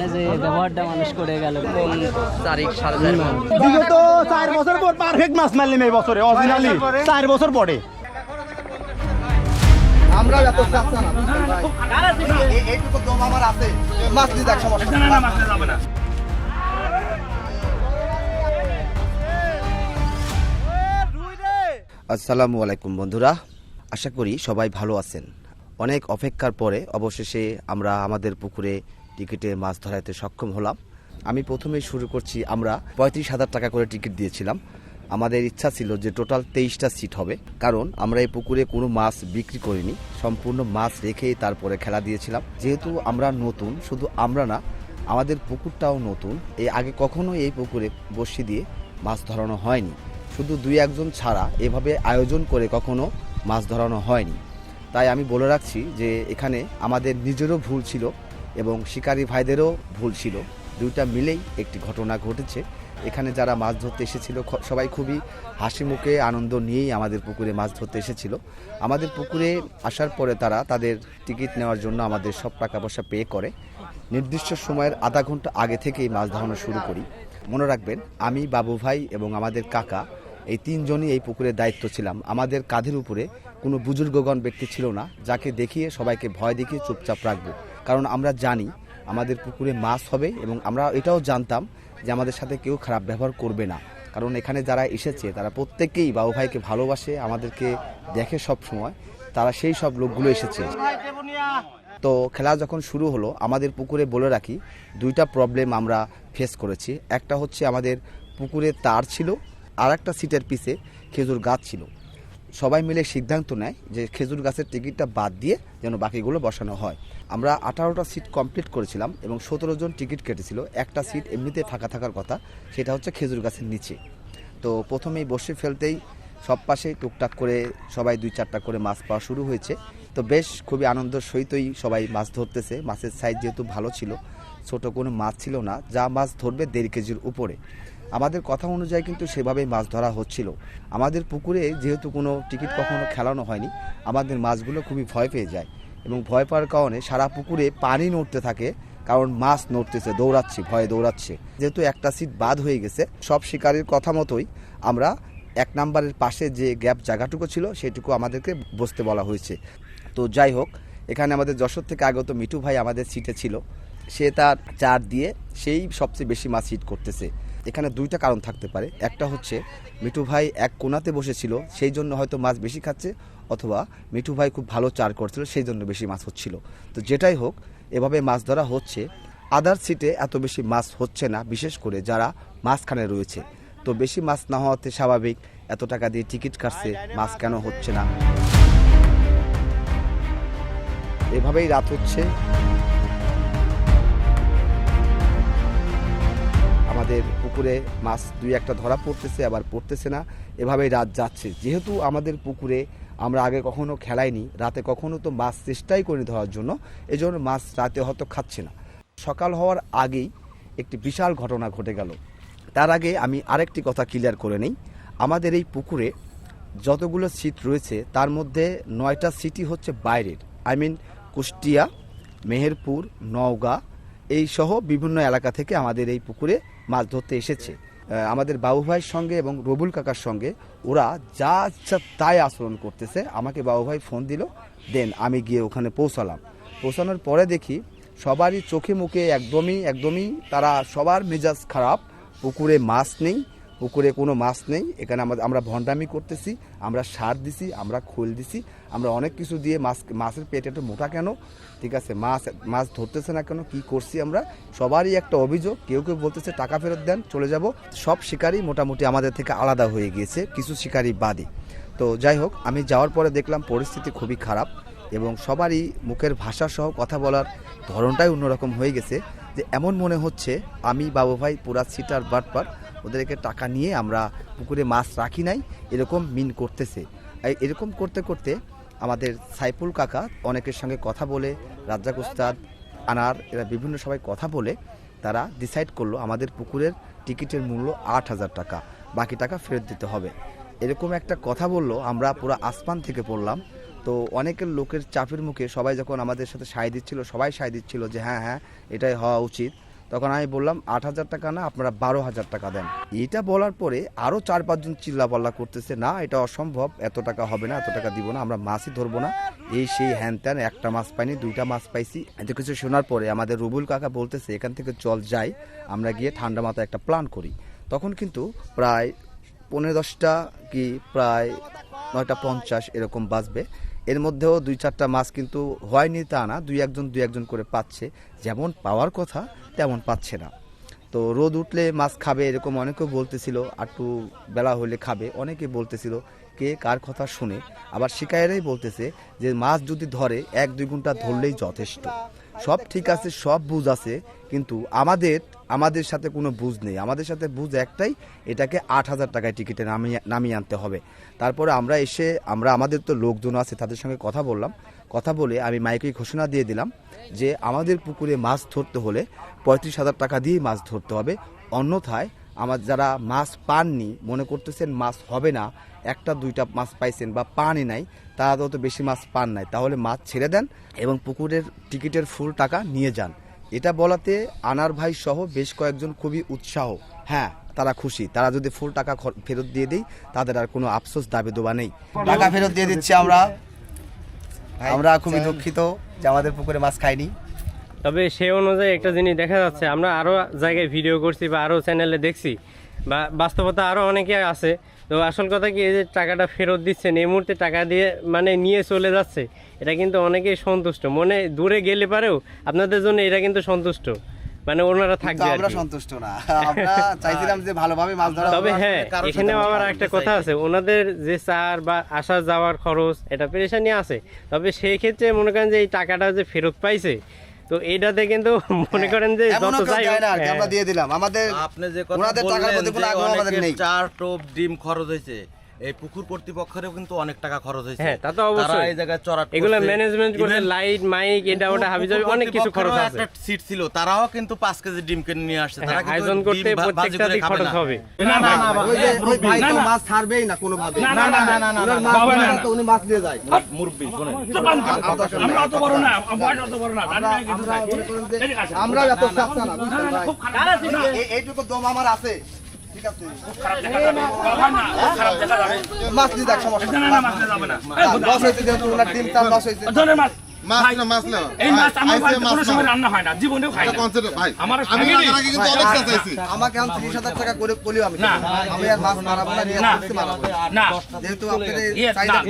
মানে যে ব্যবহারটা মানুষ করে গেল। বিগত চার বছর পর পারফেক্ট মাছ মারলাম এই বছরে অরিজিনালি চার বছর পরে আমরা এত চাচ্ছা না বুঝছেন ভাই? এই- এইটুকু দম আমার আছে মাছ দিয়ে দেখ সমস্যা নেই। আসসালামু আলাইকুম বন্ধুরা আশা করি সবাই ভালো আছেন অনেক অপেক্ষার পরে অবশেষে আমরা আমাদের পুকুরে টিকিটে মাছ ধরাতে সক্ষম হলাম। আমি প্রথমেই শুরু করছি, আমরা পঁয়ত্রিশ হাজার টাকা করে টিকিট দিয়েছিলাম। আমাদের ইচ্ছা ছিল যে টোটাল তেইশটা সিট হবে, কারণ আমরা এই পুকুরে কোনো মাছ বিক্রি করিনি। সম্পূর্ণ মাছ রেখেই তারপরে খেলা দিয়েছিলাম। যেহেতু আমরা নতুন, শুধু আমরা না, আমাদের পুকুরটাও নতুন। এই আগে কখনো এই পুকুরে বসি দিয়ে মাছ ধরানো হয়নি। শুধু দুই একজন ছাড়া এভাবে আয়োজন করে কখনো মাছ ধরানো হয়নি। তাই আমি বলে রাখছি যে এখানে আমাদের নিজেরও ভুল ছিল। এবং শিকারী ভাইদেরও ভুল ছিল। দুইটা মিলেই একটি ঘটনা ঘটেছে। এখানে যারা মাছ ধরতে এসেছিল সবাই খুবই হাসি মুখে আনন্দ নিয়েই আমাদের পুকুরে মাছ ধরতে এসেছিল। আমাদের পুকুরে আসার পরে তারা তাদের টিকিট নেওয়ার জন্য আমাদের সব টাকা পয়সা পে করে। নির্দিষ্ট সময়ের আধা ঘণ্টা আগে থেকেই মাছ ধরানো শুরু করি। মনে রাখবেন, আমি, বাবু ভাই এবং আমাদের কাকা এই তিনজনই এই পুকুরের দায়িত্ব ছিলাম। আমাদের কাঁধের উপরে কোনো বুজুর্গগণ ব্যক্তি ছিল না, যাকে দেখিয়ে সবাইকে ভয় দেখিয়ে চুপচাপ রাখব। কারণ আমরা জানি আমাদের পুকুরে মাছ হবে এবং আমরা এটাও জানতাম যে আমাদের সাথে কেউ খারাপ ব্যবহার করবে না। কারণ এখানে যারা এসেছে, তারা প্রত্যেকেই বাবু ভাইকে ভালোবাসে, আমাদেরকে দেখে সব সময়। তারা সেই সব লোকগুলো এসেছে। তো খেলা যখন শুরু হলো, আমাদের পুকুরে বলে রাখি, দুইটা প্রবলেম আমরা ফেস করেছি। একটা হচ্ছে আমাদের পুকুরে তার ছিল আর একটা সিটের পিছে খেজুর গাছ ছিল। সবাই মিলে সিদ্ধান্ত নেয় যে খেজুর গাছের টিকিটটা বাদ দিয়ে যেন বাকিগুলো বসানো হয়। আমরা আঠারোটা সিট কমপ্লিট করেছিলাম এবং সতেরো জন টিকিট কেটেছিল। একটা সিট এমনিতে ফাঁকা থাকার কথা, সেটা হচ্ছে খেজুর গাছের নিচে। তো প্রথমেই বসে ফেলতেই সব পাশে টুকটাক করে সবাই দুই চারটা করে মাছ পাওয়া শুরু হয়েছে। তো বেশ খুবই আনন্দের সহিতই সবাই মাছ ধরতেছে। মাছের সাইজ যেহেতু ভালো ছিল, ছোট কোনো মাছ ছিল না, যা মাছ ধরবে দেড় কেজির উপরে। আমাদের কথা অনুযায়ী কিন্তু সেভাবেই মাছ ধরা হচ্ছিল। আমাদের পুকুরে যেহেতু কোনো টিকিট কখনো খেলানো হয়নি, আমাদের মাছগুলো খুবই ভয় পেয়ে যায় এবং ভয় পাওয়ার কারণে সারা পুকুরে পানি নড়তে থাকে, কারণ মাছ নড়তেছে, দৌড়াচ্ছে, ভয়ে দৌড়াচ্ছে। যেহেতু একটা সিট বাদ হয়ে গেছে, সব শিকারের কথা মতোই আমরা এক নাম্বারের পাশে যে গ্যাপ জায়গাটুকু ছিল সেটুকু আমাদেরকে বসতে বলা হয়েছে। তো যাই হোক, এখানে আমাদের যশোর থেকে আগত মিঠু ভাই আমাদের সিটে ছিল। সে তার চার দিয়ে সেই সবচেয়ে বেশি মাছ হিট করতেছে। এখানে দুইটা কারণ থাকতে পারে। একটা হচ্ছে, মিঠু ভাই এক কোনাতে বসেছিল, সেই জন্য হয়তো মাছ বেশি খাচ্ছে, অথবা মিঠু ভাই খুব ভালো চার করছিল, সেই জন্য বেশি মাছ হচ্ছিল। তো যেটাই হোক, এভাবে মাছ ধরা হচ্ছে। আদার সিটে এত বেশি মাছ হচ্ছে না, বিশেষ করে যারা মাঝখানে রয়েছে। তো বেশি মাছ না হওয়াতে স্বাভাবিক, এত টাকা দিয়ে টিকিট কাটছে, মাছ কেন হচ্ছে না? এভাবেই রাত হচ্ছে। আমাদের পুকুরে মাছ দুই একটা ধরা পড়তেছে, আবার পড়তেছে না। এভাবেই রাত যাচ্ছে। যেহেতু আমাদের পুকুরে আমরা আগে কখনো খেলাইনি, রাতে কখনো তো মাছ চেষ্টাই করি ধরার জন্য এই জন্য মাছ রাতে হয়তো খাচ্ছে না। সকাল হওয়ার আগেই একটি বিশাল ঘটনা ঘটে গেল। তার আগে আমি আরেকটি কথা ক্লিয়ার করে নেই। আমাদের এই পুকুরে যতগুলো সিট রয়েছে, তার মধ্যে নয়টা সিটি হচ্ছে বাইরের। আই মিন কুষ্টিয়া, মেহেরপুর, নওগাঁ এই সহ বিভিন্ন এলাকা থেকে আমাদের এই পুকুরে মাছ ধরতে এসেছে। আমাদের বাবু ভাইয়ের সঙ্গে এবং রবুল কাকার সঙ্গে ওরা যা ইচ্ছা তাই আচরণ করতেছে। আমাকে বাবু ভাই ফোন দিল, দেন আমি গিয়ে ওখানে পৌঁছালাম। পৌঁছানোর পরে দেখি সবারই চোখে মুখে একদমই একদমই তারা সবার মেজাজ খারাপ, পুকুরে মাছ নেই পুকুরে কোনো মাছ নেই। এখানে আমাদের আমরা ভণ্ডামি করতেছি, আমরা সার দিছি, আমরা খোল দিছি, আমরা অনেক কিছু দিয়ে মাছ মাছের পেট একটু মোটা কেন? ঠিক আছে, মাছ মাছ ধরতেছে না কেন? কি করছি আমরা? সবারই একটা অভিযোগ। কেউ কেউ বলতেছে, টাকা ফেরত দেন, চলে যাব। সব শিকারই মোটামুটি আমাদের থেকে আলাদা হয়ে গিয়েছে, কিছু শিকারই বাদে। তো যাই হোক, আমি যাওয়ার পরে দেখলাম পরিস্থিতি খুবই খারাপ এবং সবারই মুখের ভাষা সহ কথা বলার ধরনটাই অন্যরকম হয়ে গেছে যে, এমন মনে হচ্ছে, আমি বাবু ভাই পুরা সিটার বাটপার ওদেরকে টাকা নিয়ে আমরা পুকুরে মাছ রাখি নাই, এরকম মিন করতেছে। এরকম করতে করতে আমাদের সাইফুল কাকা অনেকের সঙ্গে কথা বলে, রাজ্জাক উস্তাদ আনার, এরা বিভিন্ন সবাই কথা বলে, তারা ডিসাইড করল আমাদের পুকুরের টিকিটের মূল্য আট হাজার টাকা, বাকি টাকা ফেরত দিতে হবে। এরকম একটা কথা বলল, আমরা পুরো আসমান থেকে পড়লাম। তো অনেকের লোকের চাপের মুখে সবাই যখন আমাদের সাথে সায় দিচ্ছিল, সবাই সায় দিচ্ছিল যে হ্যাঁ হ্যাঁ এটাই হওয়া উচিত। তখন আমি বললাম, আট হাজার টাকা না, আপনারা বারো হাজার টাকা দেন। এটা বলার পরে আরও চার পাঁচজন চিল্লাপাল্লা করতেছে, না, এটা অসম্ভব, এত টাকা হবে না, এত টাকা দিব না, আমরা মাছই ধরবো না। এই সেই হ্যান ত্যান, একটা মাছ পাইনি, দুইটা মাছ পাইছি। এত কিছু শোনার পরে আমাদের রুবুল কাকা বলতেছে, এখান থেকে চল, যাই, আমরা গিয়ে ঠান্ডা মাথায় একটা প্ল্যান করি। তখন কিন্তু প্রায় পনেরো দশটা কি প্রায় নয়টা পঞ্চাশ এরকম বাজবে। এর মধ্যেও দুই চারটা মাছ কিন্তু হয়নি তা না, দুই একজন দুই একজন করে পাচ্ছে। যেমন পাওয়ার কথা, তেমন পাচ্ছে না। তো রোদ উঠলে মাছ খাবে এরকম অনেকেও বলতেছিল একটু বেলা হলে খাবে, অনেকে বলতেছিল, কে কার কথা শুনে। আবার শিকায়েরাই বলতেছে যে মাছ যদি ধরে, এক দুই ঘণ্টা ধরলেই যথেষ্ট। সব ঠিক আছে, সব বুঝ আছে, কিন্তু আমাদের আমাদের সাথে কোনো বুঝ নেই। আমাদের সাথে বুঝ একটাই, এটাকে আট হাজার টাকায় টিকিটে নামিয়ে নামিয়ে আনতে হবে। তারপরে আমরা এসে, আমরা আমাদের তো লোকজন আছে, তাদের সঙ্গে কথা বললাম। কথা বলে আমি মাইকে ঘোষণা দিয়ে দিলাম যে আমাদের পুকুরে মাছ ধরতে হলে পঁয়ত্রিশ হাজার টাকা দিয়েই মাছ ধরতে হবে। অন্যথায় আমার যারা মাছ পাননি মনে করতেছেন মাছ হবে না একটা দুইটা মাছ পাইছেন বা পানই নাই তারা তো বেশি মাছ পান নাই। তাহলে মাছ ছেড়ে দেন এবং পুকুরের টিকিটের ফুল টাকা নিয়ে যান। এটা বলাতে আনার ভাই সহ বেশ কয়েকজন খুবই উৎসাহ। হ্যাঁ তারা খুশি। তারা যদি ফুল টাকা ফেরত দিয়ে দেই তাদের আর কোনো আফসোস দাবি দোবা নেই। টাকা ফেরত দিয়ে দিচ্ছি আমরা। আমরা খুবই দুঃখিত যে আমাদের পুকুরে মাছ খাইনি। তবে সে অনুযায়ী একটা জিনিস দেখা যাচ্ছে আমরা আরও জায়গায় ভিডিও করছি বা আরও চ্যানেলে দেখছি বা বাস্তবতা আরও অনেকে আছে। তো আসল কথা কি এই যে টাকাটা ফেরত দিচ্ছেন এই মুহূর্তে টাকা দিয়ে মানে নিয়ে চলে যাচ্ছে এটা কিন্তু অনেকেই সন্তুষ্ট। মনে দূরে গেলে পারেও আপনাদের জন্য এটা কিন্তু সন্তুষ্ট। মানে ওনারা থাকবে আমরা। সন্তুষ্ট না। আমরা চাইছিলাম যে ভালোভাবে মাছ ধরা তবে হ্যাঁ এখানে আমরা একটা কথা আছে ওনাদের যে চার বা আসা যাওয়ার খরচ এটা পেরেশানি আছে। তবে সেই ক্ষেত্রে মনে করেন যে এই টাকাটা যে ফেরত পাইছে তো এটাতে কিন্তু মনে করেন যে হ্যাঁ, যত কি, হ্যাঁ। আমরা দিয়ে দিলাম। আমাদের আপনি যে কথা ওনাদের টাকার বললেন প্রতি কোনো আগ্রহ আমাদের নেই। চার টোপ ডিম খরচ হয়েছে এই পুকুর কর্তৃপক্ষেরও কিন্তু অনেক টাকা খরচ হয়েছে হ্যাঁ, তা তো অবশ্যই। তারা এই জায়গায় চড়াট এগুলো ম্যানেজমেন্ট করতে লাইট মাইক এটা ওটা হাবি যাবে অনেক কিছু খরচ আছে একটা সিট ছিল তারাও কিন্তু পাঁচ কেজি ডিম কিনে নিয়ে আসছে তারা হ্যাঁ, কিন্তু আয়োজন করতে প্রত্যেকটা দিক খরচ না। হবে ওই যে ওই ভাই তো মাছ ছাড়বেই না কোনোভাবে না না না না না ওনার মাছ ধরা তো উনি মাছ দিয়ে যায় মুরব্বি শোনেন আমরা অত বড় না বয়স অত বড় না না। আমরা এত চাচ্ছা না এইটুকু দম আমার আছে মাছ দেখ সমস্যা না না মাছ নিয়ে যাবে না। লস হয়েছে যেহেতু ওনার ডিম তার লস হয়েছে। মাছ। মাছ না মাছ না। এই মাছ আমার বাড়িতে কোনো সময় রান্না হয় না জীবনেও খাই না। consider- ভাই। আমার আমি family- আগে আগে কিন্তু অনেক চাইছি আমাকে এখন ত্রিশ হাজার টাকা করে বলিও আমি না। আমি আর মাছ মারাবো না নিয়ে না। মারাবো না। যেহেতু আপনাদের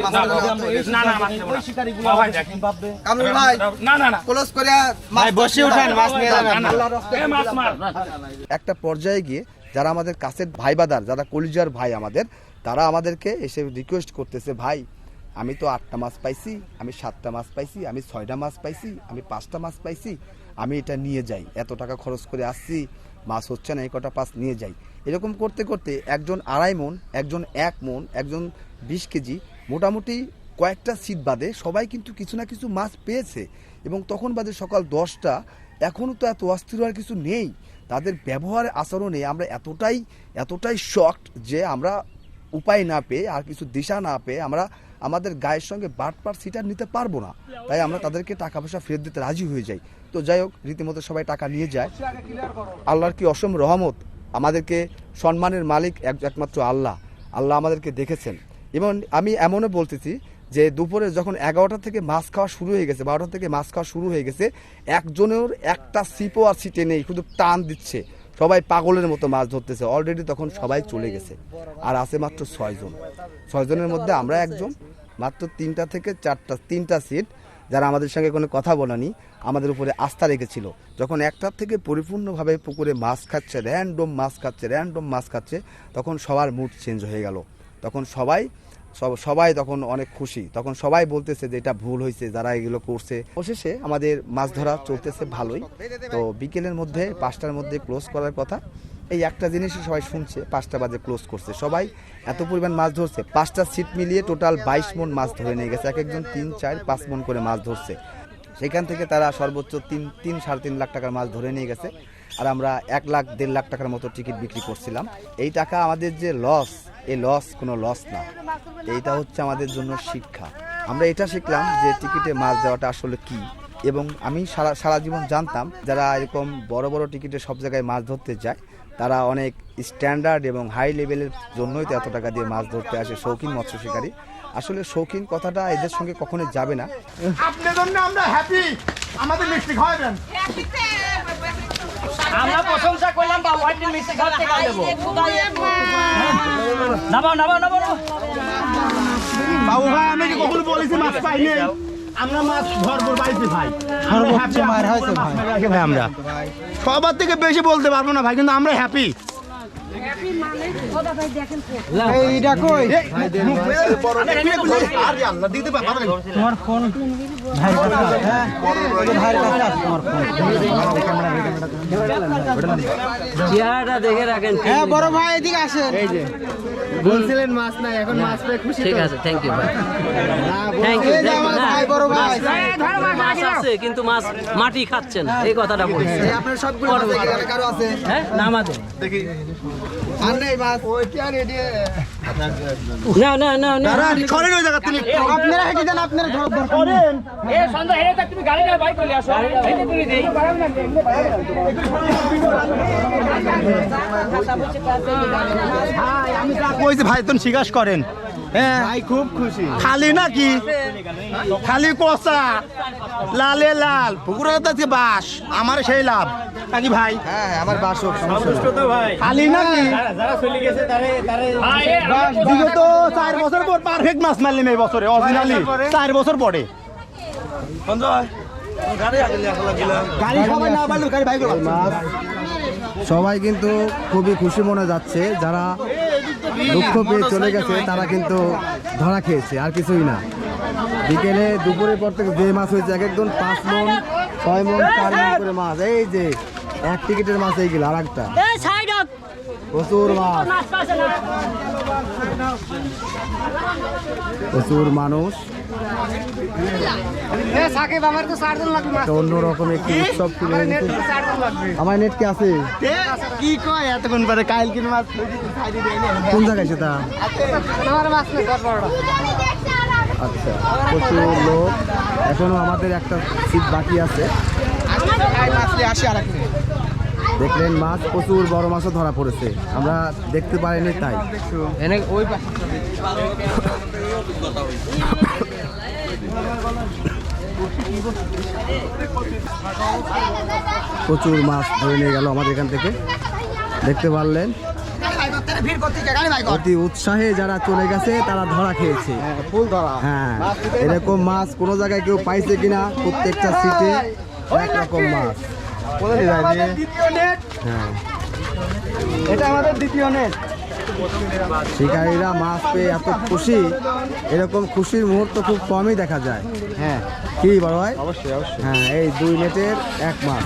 মাছ না, না, নেওয়া তো হয়েছে। না, না, মাছ নেব না। বাবা, দেখেন। কামরুল ভাই না না না। ক্লোজ করে মাছ বসে উঠেন মাছ নিয়ে যাবেন। না, না। মাছ মার। একটা পর্যায়ে গিয়ে যারা আমাদের কাছের ভাই বাদার, যারা কলিজার ভাই আমাদের, তারা আমাদেরকে এসে রিকোয়েস্ট করতেছে, ভাই, আমি তো আটটা মাছ পাইছি, আমি সাতটা মাছ পাইছি, আমি ছয়টা মাছ পাইছি, আমি পাঁচটা মাছ পাইছি, আমি এটা নিয়ে যাই, এত টাকা খরচ করে আসছি মাছ হচ্ছে না, এই কটা পাঁচ নিয়ে যাই। এরকম করতে করতে একজন আড়াই মন, একজন এক মন, একজন বিশ কেজি মোটামুটি কয়েকটা সিট বাদে সবাই কিন্তু কিছু না কিছু মাছ পেয়েছে। এবং তখন বাদে সকাল দশটা এখনও তো এত অস্থির হওয়ার কিছু নেই। তাদের ব্যবহার আচরণে আমরা এতটাই এতটাই শকড যে আমরা উপায় না পেয়ে আর কিছু দিশা না পেয়ে আমরা আমাদের গায়ের সঙ্গে বাটপার সিটার নিতে পারব না। তাই আমরা তাদেরকে টাকা পয়সা ফেরত দিতে রাজি হয়ে যাই। তো যাই হোক, রীতিমতো সবাই টাকা নিয়ে যায়। আল্লাহর কি অসম রহমত? আমাদেরকে সম্মানের মালিক এক- একমাত্র আল্লাহ। আল্লাহ আমাদেরকে দেখেছেন। এবং আমি এমনও বলতেছি যে দুপুরে যখন এগারোটা থেকে মাছ খাওয়া শুরু হয়ে গেছে, বারোটা থেকে মাছ খাওয়া শুরু হয়ে গেছে, একজনের একটা সিপও আর সিটে নেই, শুধু টান দিচ্ছে। সবাই পাগলের মতো মাছ ধরতেছে। অলরেডি তখন সবাই চলে গেছে। আর আছে মাত্র ছয়জন ছয়জনের মধ্যে আমরা একজন। মাত্র তিনটা থেকে চারটা, তিনটা সিট। যারা আমাদের সঙ্গে কোনো কথা বলেনি, আমাদের উপরে আস্থা রেখেছিল। যখন একটার থেকে পরিপূর্ণভাবে পুকুরে মাছ খাচ্ছে র্যান্ডম মাছ খাচ্ছে র্যান্ডম মাছ খাচ্ছে, তখন সবার মুড চেঞ্জ হয়ে গেল। তখন সবাই সব সবাই তখন অনেক খুশি। তখন সবাই বলতেছে যে এটা ভুল হয়েছে যারা এগুলো করছে। অবশেষে আমাদের মাছ ধরা চলতেছে ভালোই। তো বিকেলের মধ্যে, পাঁচটার মধ্যে ক্লোজ করার কথা। এই একটা জিনিসই সবাই শুনছে, পাঁচটা বাজে ক্লোজ করছে। সবাই এত পরিমাণ মাছ ধরছে, পাঁচটা সিট মিলিয়ে টোটাল বাইশ মন মাছ ধরে নিয়ে গেছে। এক একজন তিন, চার, পাঁচ মন করে মাছ ধরছে। সেখান থেকে তারা সর্বোচ্চ তিন তিন সাড়ে তিন লাখ টাকার মাছ ধরে নিয়ে গেছে। আর আমরা এক লাখ, দেড় লাখ টাকার মতো টিকিট বিক্রি করছিলাম। এই টাকা আমাদের যে লস এই লস কোনো লস না। এইটা হচ্ছে আমাদের জন্য শিক্ষা। আমরা এটা শিখলাম যে টিকিটে মাছ দেওয়াটা আসলে কি? এবং আমি সারা সারা জীবন জানতাম, যারা এরকম বড় বড় টিকিটে সব জায়গায় মাছ ধরতে যায়, তারা অনেক স্ট্যান্ডার্ড এবং হাই লেভেলের জন্যই তো এত টাকা দিয়ে মাছ ধরতে আসে, শৌখিন মৎস্য শিকারী। আসলে শৌখিন কথাটা এদের সঙ্গে কখনোই যাবে না। আপনার জন্য আমরা হ্যাপি আমাদের মিষ্টি খাওয়াবেন। আমরা প্রশংসা করলাম বা হোয়াইট মিষ্টি খাওয়ার টাকা দেবো নামাও নামাও নামাও। বাবু ভাই আমি কি কখনো বলেছি মাছ পাই নাই আমরা মাছ ভরপুর পাইছি ভাই। সর্বোচ্চ মার হয়েছে ভাই। ভাই আমরা সবার থেকে বেশি বলতে পারব না ভাই কিন্তু আমরা হ্যাপি তোমার ফোন ভাই ভাই তোমার ফোন চেহারাটা দেখে রাখেন হ্যাঁ বড় ভাই এদিকে আসেন বলছিলেন মাছ নাই এখন মাছ পেয়ে খুশি ঠিক আছে থ্যাংক ইউ ভাই থ্যাংক ইউ মাছ আছে কিন্তু মাছ মাটি খাচ্ছে না এই কথাটা বলছি। আপনার সবগুলো কারও আছে? হ্যাঁ না না না না। সরেন ওই জায়গা তুমি আপনারা হেঁটে যান আপনারা ধর ধর সরেন কইছে ভাই তুমি জিজ্ঞাসা করেন। হ্যাঁ। ভাই খুব খুশি। খালি নাকি? খালি কষা লালে লাল। পুকুরের কাছে বাস আমার সেই লাভ। নাকি ভাই? হ্যাঁ হ্যাঁ আমার বাসক সমস্যা খালি নাকি? বিগত চার বছর পর পারফেক্ট মাছ মারলাম এই বছরে অরিজিনালি চার বছর পরে? গাড়ি না পারল গাড়ি ভাই মাছ সবাই কিন্তু খুবই খুশি মনে যাচ্ছে যারা দুঃখ পেয়ে চলে গেছে তারা কিন্তু ধরা খেয়েছে আর কিছুই না। বিকেলে দুপুরের পর থেকে যে মাছ হয়েছে এক একজন পাঁচ মন ছয় মন চার মন করে মাছ। এই যে এক টিকিটের মাছ এইগুলো আর একটা প্রচুর মাছ। প্রচুর মানুষ। অন্যরকম একটি উৎসব ছিল আমার নেট কি আছে? কি কয়? এতক্ষণ পরে কাইল কিনে মাছ কোন জায়গায় সেটা? আচ্ছা প্রচুর লোক। এখনও আমাদের একটা সিট বাকি আছে। দেখলেন মাছ প্রচুর বড় মাছও ধরা পড়েছে। আমরা দেখতে পারিনি তাই। প্রচুর মাছ ধরে নিয়ে গেল আমাদের এখান থেকে। দেখতে পারলেন? অতি উৎসাহে যারা চলে গেছে তারা ধরা খেয়েছে। ফুল ধরা হ্যাঁ এরকম মাছ কোনো জায়গায় কেউ পাইছে কিনা প্রত্যেকটা সিটে এক রকম মাছ। হ্যাঁ। এটা আমাদের দ্বিতীয় নেট শিকারীরা মাছ পেয়ে এত খুশি এরকম খুশির মুহূর্ত খুব কমই দেখা যায়। হ্যাঁ। কি বড় ভাই? অবশ্যই অবশ্যই। হ্যাঁ এই দুই নেটের এক মাছ।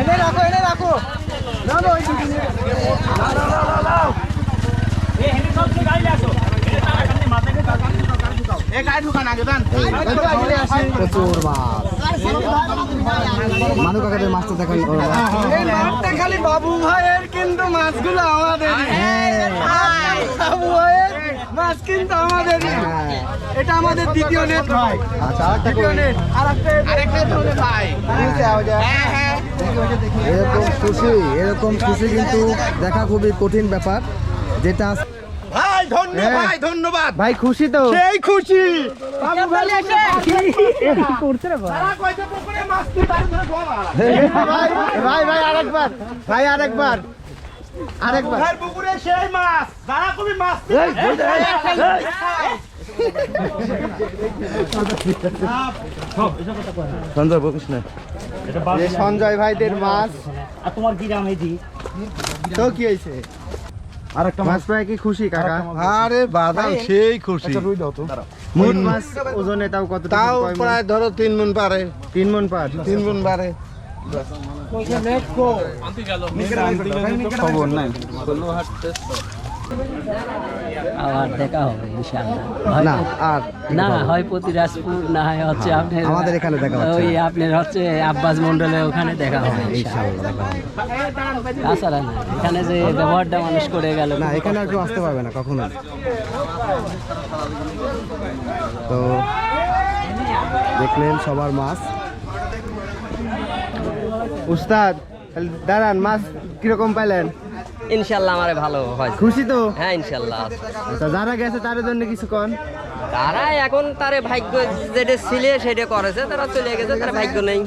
এনে রাখো এনে রাখো। না না ওই দিকে নিয়ে- এ গাড়ি ঢুকান আগে দেন প্রচুর মাছ মানু কাকাদের মাছটা দেখান ও, খালি বাবু ভাইয়ের কিন্তু মাছগুলো আমাদের। বাবু ভাইয়ের মাছ কিন্তু আমাদের। হ্যাঁ। এটা আমাদের দ্বিতীয় নেট ভাই। আচ্ছা দ্বিতীয় নেট আরেকটা আরেকটা ধরে ভাই। হ্যাঁ হ্যাঁ। এরকম খুশি এরকম খুশি কিন্তু দেখা খুবই কঠিন ব্যাপার যেটা ধন্যবাদ ভাই ধন্যবাদ। ভাই খুশি তো? সেই খুশি। বাবু ভাই ভাই ভাই ভাই আরেকবার। ভাই আরেকবার। আরেকবার। ভাই পুকুরে সেই মাছ। যারা কবি মাছ সঞ্জয় বকিস না। সঞ্জয় ভাইদের মাছ। আর তোমার গ্রাম এদি তো কি হয়েছে? আরেকটা মাছ। পায় কি খুশি কাকা? আরে বাদাম সেই খুশি। মোট মাছ ওজনে তাও কত তাও প্রায় ধরো তিন মন পারে। তিন মন পার। তিন মন পারে। খবর নাই। আবার দেখা হবে ইনশাআল্লাহ। না আর না হয় না হয় হচ্ছে আপনার আমাদের এখানে দেখা হচ্ছে ওই আপনার হচ্ছে আব্বাস মন্ডলে ওখানে দেখা হবে ইনশাআল্লাহ তাছাড়া না এখানে যে ব্যবহারটা মানুষ করে গেল। না এখানে আর কেউ আসতে পারবে না কখনো তো দেখলেন সবার মাছ। উস্তাদ দাঁড়ান মাছ কীরকম পাইলেন? ইনশাল্লাহ আমারে ভালো হয়। খুশি তো? হ্যাঁ ইনশাল্লাহ আচ্ছা যারা গেছে তাদের জন্য কিছু কন? তারা এখন তারে ভাগ্য যেটা ছিলে সেটা করেছে তারা চলে গেছে তার ভাগ্য নেই।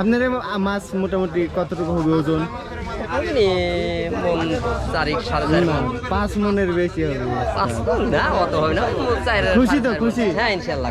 আপনার মাছ মোটামুটি কতটুকু হবে ওজন? পাঁচ মনের বেশি হবে। পাঁচ না অত হবে না খুশি তো। খুশি? হ্যাঁ ইনশাল্লাহ।